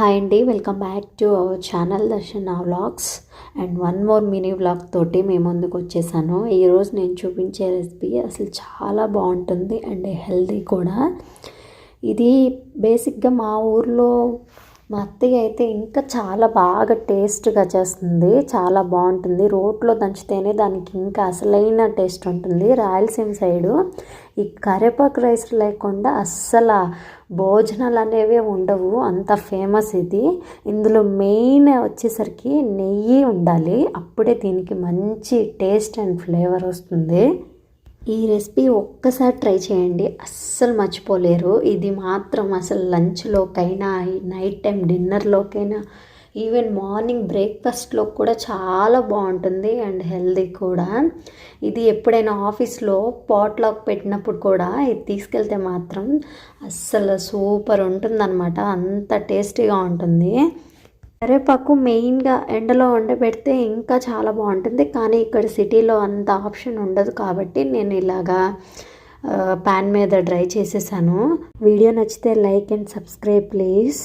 Hi అండి welcome back to our channel Darshana vlogs and one more mini vlog తోటి మేము ముందుకు వచ్చేసాను. ఈరోజు నేను చూపించే రెసిపీ అసలు చాలా బాగుంటుంది అండ్ హెల్దీ కూడా. ఇది బేసిక్గా మా ఊర్లో మా అత్తయ్య అయితే ఇంకా చాలా బాగా టేస్ట్గా చేస్తుంది. చాలా బాగుంటుంది. రోట్లో దంచితేనే దానికి ఇంకా అసలైన టేస్ట్ ఉంటుంది. రాయలసీమ సైడు ఈ కరేపాకు రైస్ లేకుండా అస్సలు భోజనాలు అనేవి ఉండవు. అంత ఫేమస్ ఇది. ఇందులో మెయిన్ వచ్చేసరికి నెయ్యి ఉండాలి. అప్పుడే దీనికి మంచి టేస్ట్ అండ్ ఫ్లేవర్ వస్తుంది. ఈ రెసిపీ ఒక్కసారి ట్రై చేయండి. అస్సలు మర్చిపోలేరు. ఇది మాత్రం అసలు లంచ్లోకైనా నైట్ టైం డిన్నర్లోకైనా ఈవెన్ మార్నింగ్ బ్రేక్ఫాస్ట్లో కూడా చాలా బాగుంటుంది అండ్ హెల్దీ కూడా. ఇది ఎప్పుడైనా ఆఫీస్లో పాట్లాక్ పెట్టినప్పుడు కూడా ఇది తీసుకెళ్తే మాత్రం అస్సలు సూపర్ ఉంటుందన్నమాట. అంత టేస్టీగా ఉంటుంది. కరివేపాకు మెయిన్గా ఎండలో పెడితే ఇంకా చాలా బాగుంటుంది. కానీ ఇక్కడ సిటీలో అంత ఆప్షన్ ఉండదు కాబట్టి నేను ఇలాగా ప్యాన్ మీద డ్రై చేసేసాను. వీడియో నచ్చితే లైక్ అండ్ సబ్స్క్రైబ్ ప్లీజ్.